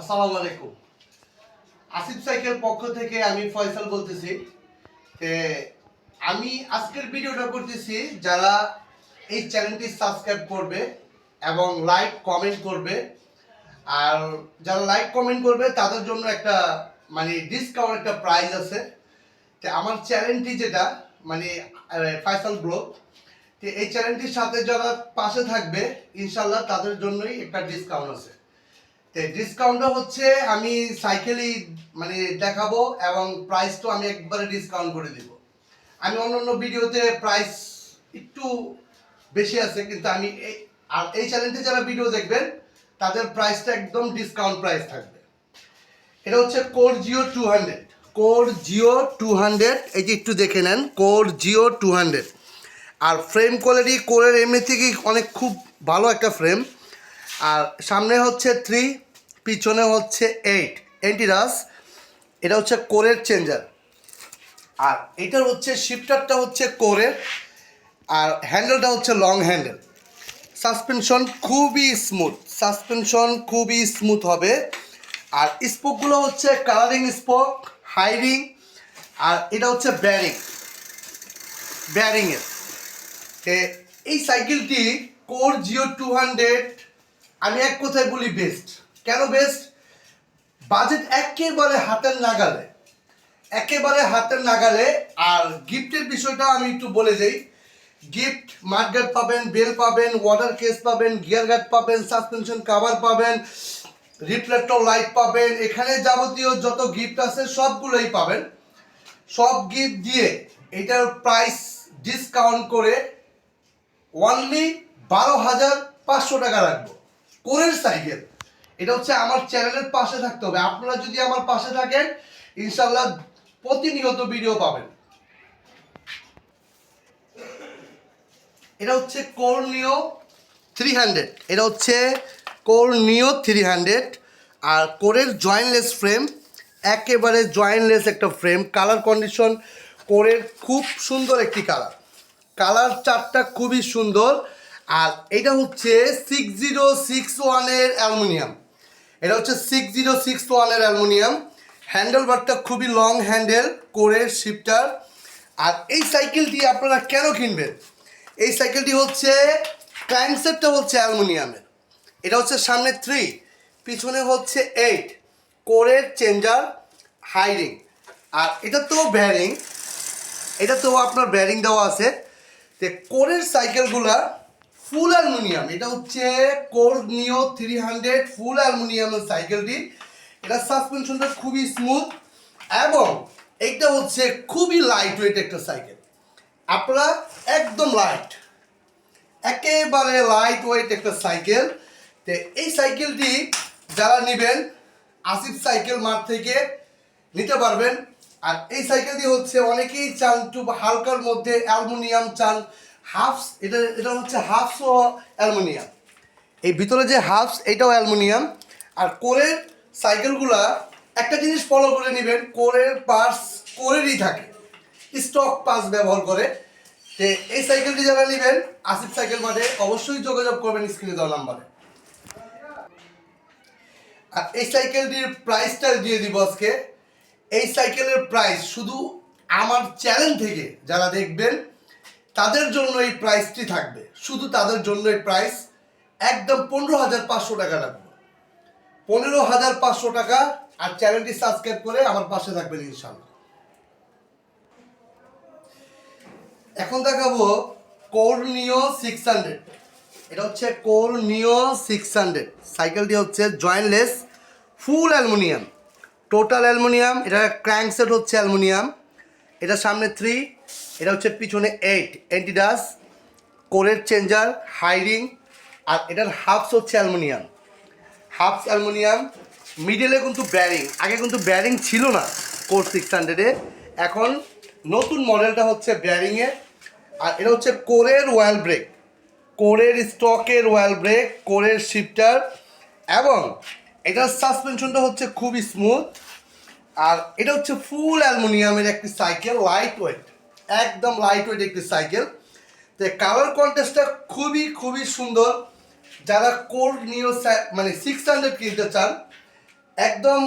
আসসালামু আলাইকুম। আসিফ সাইকেল পক্ষ থেকে আমি ফয়সাল বলতেছি তে আমি আজকের ভিডিওটা করতেছি যারা এই চ্যানেলটি সাবস্ক্রাইব করবে এবং লাইক কমেন্ট করবে, আর যারা লাইক কমেন্ট করবে তাদের জন্য একটা মানে ডিসকাউন্ট একটা প্রাইস আছে। তো আমার চ্যানেলটি যেটা মানে ফয়সাল ব্লগ, তো এই চ্যানেলটির সাথে যারা পাশে থাকবে, ইনশাল্লাহ তাদের জন্যই একটা ডিসকাউন্ট আছে। তো ডিসকাউন্টটা হচ্ছে আমি সাইকেলই মানে দেখাবো এবং প্রাইসটাও আমি একবারে ডিসকাউন্ট করে দিব। আমি অন্য অন্য ভিডিওতে প্রাইস একটু বেশি আছে, কিন্তু আমি এই, আর এই চ্যানেলটি যারা ভিডিও দেখবেন, তাদের প্রাইসটা একদম ডিসকাউন্ট প্রাইস থাকবে। এটা হচ্ছে Core Geo two hundred Core Geo two hundred যে একটু দেখে নেন কোর জিও টু হান্ড্রেড আর ফ্রেম কোয়ালিটি কোরের এমনি থেকেই অনেক খুব ভালো একটা ফ্রেম আর সামনে হচ্ছে থ্রি পিছনে হচ্ছে এইট এন্টিরাস এটা হচ্ছে কোরের চেঞ্জার আর এটার হচ্ছে শিফটারটা হচ্ছে কোরের, আর হ্যান্ডেলটা হচ্ছে লং হ্যান্ডেল সাসপেনশন খুবই স্মুথ সাসপেনশন খুবই স্মুথ হবে। আর স্পোকগুলো হচ্ছে কালারিং স্পোক হাইরিং আর এটা হচ্ছে ব্যারিং ব্যারিংয়ের এই সাইকেলটি কোর জিও টু হান্ড্রেড আমি এক কথায় বলি বেস্ট কেন বেস্ট বাজেট একেবারে হাতের নাগালে, একেবারে হাতের নাগালে, আর গিফটের বিষয়টা আমি একটু বলে যাই গিফট মাঠগার্ড পাবেন বেল পাবেন ওয়াটার কেস পাবেন গিয়ার গার্ড পাবেন সাসপেনশন কাভার পাবেন রিফ্লেক্টর লাইট পাবেন, এখানে যাবতীয় যত গিফট আছে সবগুলোই পাবেন। সব গিফট দিয়ে এটার প্রাইস ডিসকাউন্ট করে অনলি বারো হাজার পাঁচশো টাকা রাখব। কোরের সাইকেল এটা হচ্ছে আমার চ্যানেলের পাশে থাকতে হবে। আপনারা যদি আমার পাশে থাকেন ইনশাল্লাহ প্রতিনিয়ত ভিডিও পাবেন। এটা হচ্ছে কোরনিও থ্রি হান্ড্রেড এটা হচ্ছে কোরনিও থ্রি হান্ড্রেড আর কোরের জয়েন্টলেস ফ্রেম একেবারে জয়েন্টলেস একটা ফ্রেম কালার কন্ডিশন কোরের খুব সুন্দর একটি কালার কালার চারটা খুবই সুন্দর। আর এটা হচ্ছে সিক্স জিরো সিক্স ওয়ানের অ্যালুমিনিয়াম। এটা হচ্ছে সিক্স জিরো সিক্স ওয়ানের অ্যালুমিনিয়াম। হ্যান্ডেল বারটা খুবই লং হ্যান্ডেল কোরের শিফটার। আর এই সাইকেলটি আপনারা কেন কিনবেন? এই সাইকেলটি হচ্ছে ক্র্যাঙ্কসেটটা হচ্ছে অ্যালুমিনিয়ামের। এটা হচ্ছে সামনে থ্রি পিছনে হচ্ছে এইট কোরের চেঞ্জার হাইরিং আর এটা তো ব্যারিং এটা তো আপনার ব্যারিং দেওয়া আছে। যে কোরের সাইকেলগুলা ফুল অ্যালুমিনিয়াম। এটা হচ্ছে কোর নিও থ্রি হান্ড্রেড ফুল অ্যালুমিনিয়ামের সাইকেলটি। এটা সাসপেনশনটা খুবই স্মুথ এবং এইটা হচ্ছে খুবই লাইট ওয়েট একটা সাইকেল। আপনারা একদম লাইট একেবারে লাইট ওয়েট একটা সাইকেল। তো এই সাইকেলটি যারা নেবেন, আসিফ সাইকেল মার্ট থেকে নিতে পারবেন। আর এই সাইকেলটি হচ্ছে অনেকেই চান একটু হালকার মধ্যে অ্যালুমিনিয়াম চান হাফস, এটা এটা হচ্ছে হাফস ও অ্যালুমিনিয়াম। এই ভিতরে যে হাফস, এটাও অ্যালুমিনিয়াম। আর কোরের সাইকেলগুলা, একটা জিনিস ফলো করে নেবেন, কোরের পার্স কোরেরই থাকে। স্টক পাস ব্যবহার করে। তো এই সাইকেলটি যারা নেবেন, আসিফ সাইকেল মাঠে অবশ্যই যোগাযোগ করবেন স্ক্রিনে দেওয়া নাম্বারে। আর এই সাইকেলটির প্রাইসটা দিয়ে দিব আজকে। এই সাইকেলের প্রাইস শুধু আমার চ্যানেল থেকে যারা দেখবেন তাদের জন্য এই প্রাইসটি থাকবে। শুধু তাদের জন্য এই প্রাইস একদম পনেরো হাজার পাঁচশো টাকা রাখব পনেরো হাজার পাঁচশো টাকা আর চ্যানেলটি সাবস্ক্রাইব করে আমার পাশে থাকবেন ইনশাল্লাহ এখন দেখাবো কোরনিও সিক্স হান্ড্রেড এটা হচ্ছে কোরনিও সিক্স হান্ড্রেড সাইকেলটি হচ্ছে jointless full aluminium total aluminium এটা ক্র্যাঙ্ক সেট হচ্ছে অ্যালুমিনিয়াম এটা সামনে থ্রি এটা হচ্ছে পিছনে এইট অ্যান্টিডাস কোরের চেঞ্জার হাইরিং আর এটার হাফস হচ্ছে অ্যালুমিনিয়াম। হাফস অ্যালুমিনিয়াম মিডলে কিন্তু ব্যারিং আগে কিন্তু ব্যারিং ছিল না কোর সিক্স হান্ড্রেডে এখন নতুন মডেলটা হচ্ছে ব্যারিংয়ের আর এটা হচ্ছে কোরের ওয়াল ব্রেক কোরের স্টকের ওয়াল ব্রেক কোরের শিফটার এবং এটার সাসপেনশনটা হচ্ছে খুবই স্মুথ আর এটা হচ্ছে ফুল অ্যালুমিনিয়ামের একটি সাইকেল লাইট ওয়েট একদম লাইট ওয়েট একটি সাইকেল তো কালার কন্টেস্টটা খুবই খুবই সুন্দর। যারা কোল্ড নিও মানে সিক্স হান্ড্রেড কিনতে চান, একদম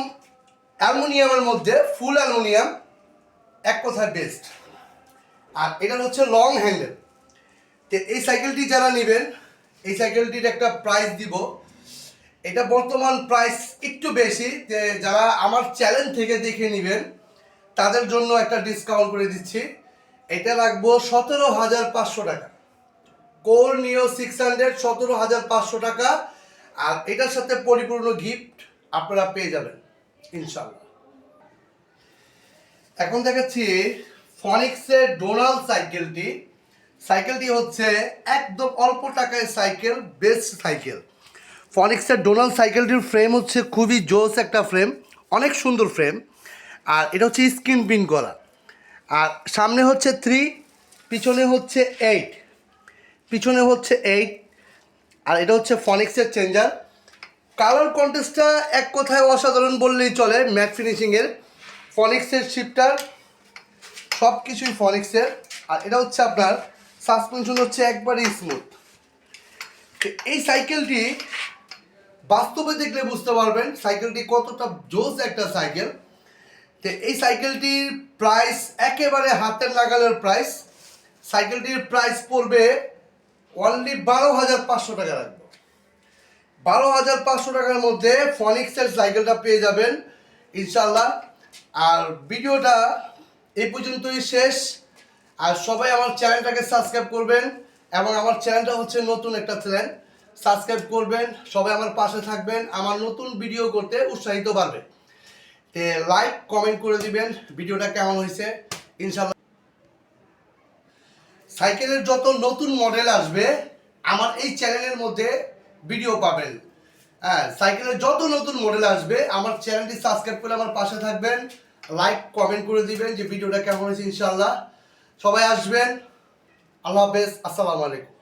অ্যালুমিনিয়ামের মধ্যে ফুল অ্যালুমিনিয়াম এক কথায় বেস্ট আর এটা হচ্ছে লং হ্যান্ডেল তো এই সাইকেলটি যারা নেবেন, এই সাইকেলটির একটা প্রাইস দিব। এটা বর্তমান প্রাইস একটু বেশি, যে যারা আমার চ্যানেল থেকে দেখে নেবেন, তাদের জন্য একটা ডিসকাউন্ট করে দিচ্ছি। এটা রাখব সতেরো হাজার পাঁচশো টাকা। কোর নিও সিক্স হান্ড্রেড সতেরো হাজার পাঁচশো টাকা। আর এটার সাথে পরিপূর্ণ গিফট আপনারা পেয়ে যাবেন ইনশাল্লাহ এখন দেখাচ্ছি ফনিক্সের ডোনাল্ড সাইকেলটি সাইকেলটি হচ্ছে একদম অল্প টাকায় সাইকেল বেস্ট সাইকেল ফনিক্সের ডোনাল্ড সাইকেলটির ফ্রেম হচ্ছে খুবই জোস একটা ফ্রেম অনেক সুন্দর ফ্রেম আর এটা হচ্ছে স্ক্রিন প্রিন্ট করা আর সামনে হচ্ছে থ্রি পিছনে হচ্ছে এইট পিছনে হচ্ছে এইট আর এটা হচ্ছে ফনিক্সের চেঞ্জার কালার কন্টেস্টটা এক কথায় অসাধারণ বললেই চলে ম্যাট ফিনিশিংয়ের ফনিক্সের শিপটার সব কিছুই ফনিক্সের আর এটা হচ্ছে আপনার সাসপেনশন হচ্ছে একবারে স্মুথ এই সাইকেলটি বাস্তবে দেখলে বুঝতে পারবেন সাইকেলটি কতটা জোস একটা সাইকেল। তো এই সাইকেলটির প্রাইস একেবারে হাতের নাগালের প্রাইস সাইকেলটির প্রাইস পড়বে অনলি বারো হাজার পাঁচশো টাকা রাখব বারো হাজার পাঁচশো টাকার মধ্যে ফনিক্সের সাইকেলটা পেয়ে যাবেন ইনশাল্লাহ আর ভিডিওটা এই পর্যন্তই শেষ। আর সবাই আমার চ্যানেলটাকে সাবস্ক্রাইব করবেন এবং আমার চ্যানেলটা হচ্ছে নতুন একটা চ্যানেল। সাবস্ক্রাইব করবেন, সবাই আমার পাশে থাকবেন, আমার নতুন ভিডিও করতে উৎসাহিত পারবে তে লাইক কমেন্ট করে দিবেন ভিডিওটা কেমন হয়েছে, ইনশাল্লাহ। সাইকেলের যত নতুন মডেল আসবে, আমার এই চ্যানেলের মধ্যে ভিডিও পাবেন। হ্যাঁ সাইকেলের যত নতুন মডেল আসবে, আমার চ্যানেলটি সাবস্ক্রাইব করে আমার পাশে থাকবেন লাইক কমেন্ট করে দিবেন যে ভিডিওটা কেমন হয়েছে, ইনশাল্লাহ। সবাই আসবেন, আল্লাহ হাফেজ, আসসালামু আলাইকুম।